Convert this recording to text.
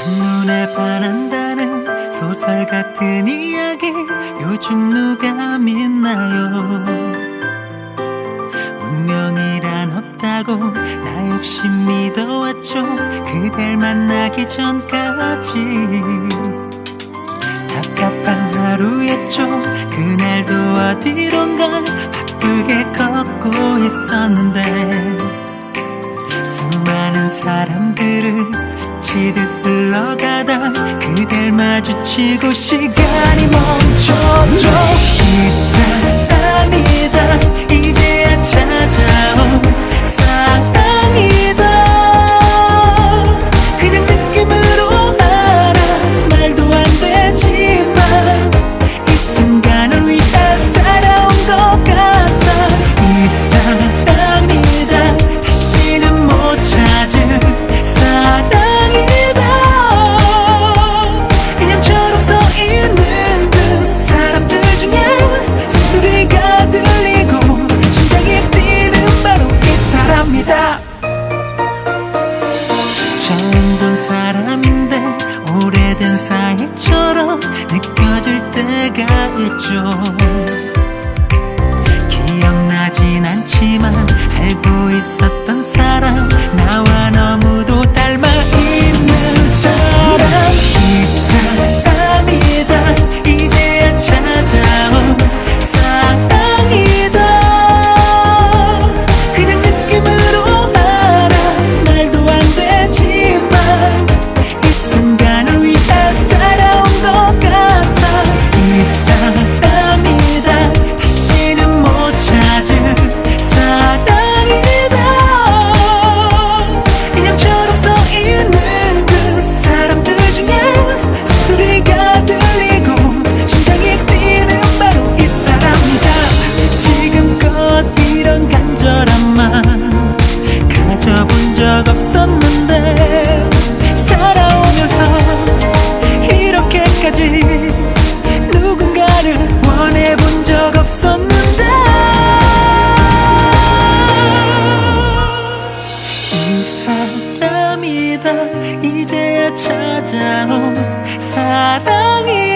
첫눈에 반한다는 소설 같은 이야기 요즘 누가 믿나요? 운명이란 없다고 나 역시 믿어왔죠. 그댈 만나기 전까지. 답답한 하루였죠. 그날도 어디론가 바쁘게 걷고 있었는데 수많은 사람들을 스치듯 흘러가다 그댈 마주치고 시간이 멈춰져. 이상 네 느껴질 때가 있죠. 없었는데 살아오면서 이렇게까지 누군가를 원해본 적 없었는데 이 사람이다. 이제야 찾아온 사랑이